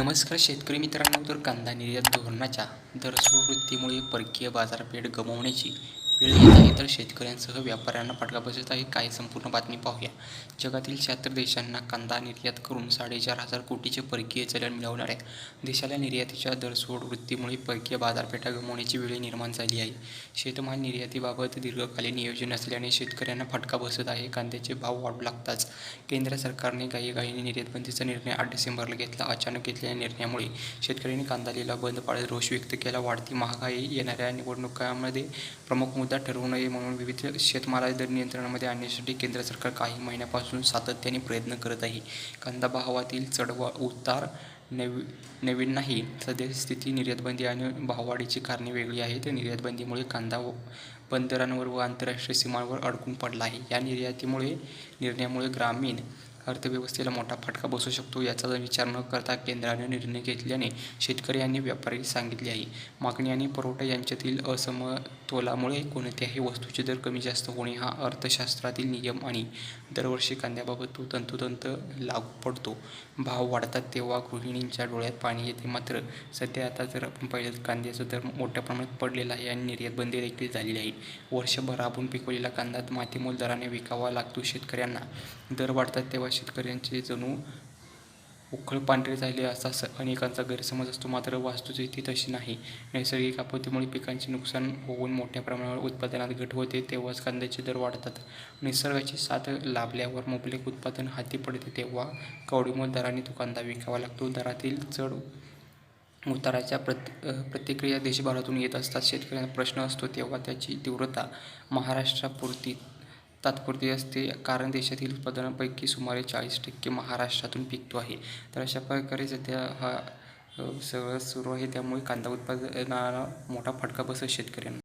नमस्कार शेतकरी मित्रांनो तर कांदा निर्यात धोरणाच्या दर वृत्तीमुळे परकीय बाजारपेठ गमावण्याची वेळ येत आहे तर शेतकऱ्यांसह व्यापाऱ्यांना फटका बसत आहे. काय? संपूर्ण बातमी पाहूया. जगातील शहात्तर देशांना कांदा निर्यात करून साडेचार हजार कोटीचे परकीय चलन मिळवणाऱ्या देशाला निर्यातीच्या दरसोड वृत्तीमुळे परकीय बाजारपेठा गमावण्याची वेळ निर्माण झाली आहे. शेतमाल निर्यातीबाबत दीर्घकालीन नियोजन असल्याने शेतकऱ्यांना फटका बसत आहे. कांद्याचे भाव वाढू लागताच केंद्र सरकारने घाईघाईने निर्यातबंदीचा निर्णय आठ डिसेंबरला घेतला. अचानक घेतलेल्या निर्णयामुळे शेतकऱ्यांनी कांदा लिला बंद पाळत रोष व्यक्त केला. वाढती महागाई येणाऱ्या निवडणुकांमध्ये प्रमुख मुद्दे ठरवू नये म्हणून विविध शेतमालाचे दर नियंत्रणामध्ये आणण्यासाठी केंद्र सरकार काही महिन्यापासून सातत्याने प्रयत्न करत आहे. कांदा भावातील चढ उतार नवी नवीन नाही. सध्याची स्थिती निर्यातबंदी आणि भाववाढीची कारणे वेगळी आहेत. निर्यातबंदीमुळे कांदा बंदरांवर व आंतरराष्ट्रीय सीमांवर अडकून पडला आहे. या निर्यातीमुळे निर्णयामुळे ग्रामीण अर्थव्यवस्थेला मोठा फटका बसू शकतो याचा विचार न करता केंद्राने निर्णय घेतल्याने शेतकरी आणि व्यापारी सांगितले आहे. मागणी आणि पुरवठा यांच्यातील असमतोलामुळे कोणत्याही वस्तूचे दर कमी जास्त होणे हा अर्थशास्त्रातील नियम आणि दरवर्षी कांद्याबाबत तो तंतोतंत लागू पडतो. भाव वाढतात तेव्हा गृहिणींच्या डोळ्यात पाणी येते. मात्र सध्या आता जर आपण पाहिलं कांद्याचा दर मोठ्या प्रमाणात पडलेला आहे आणि निर्यात बंदी देखील झालेली आहे. वर्षभर आपण पिकवलेला कांदा मातीमोल दराने विकावा लागतो. शेतकऱ्यांना दर वाढतात तेव्हा शेतकऱ्यांचे जणू उखळ पांढरे झाले असा स अनेकांचा गैरसमज असतो. मात्र वास्तुस्थिती तशी नाही. नैसर्गिक आपत्तीमुळे पिकांचे नुकसान होऊन मोठ्या प्रमाणावर उत्पादनात घट होते तेव्हाच कांद्याचे दर वाढतात. निसर्गाची साथ लाभल्यावर मुबलक उत्पादन हाती पडते तेव्हा कवडीमोल दराने तो कांदा विकावा लागतो. दरातील चढ उताराच्या प्रत प्रतिक्रिया देशभरातून येत असतात. शेतकऱ्यांना प्रश्न असतो तेव्हा त्याची तीव्रता महाराष्ट्रापुरती तात्पुरती असते. कारण देशातील उत्पादनापैकी सुमारे चाळीस टक्के महाराष्ट्रातून पिकतो आहे. तर अशा प्रकारे सध्या हा सगळं सुरू आहे. त्यामुळे कांदा उत्पादनाला मोठा फटका बसत शेतकऱ्यांना.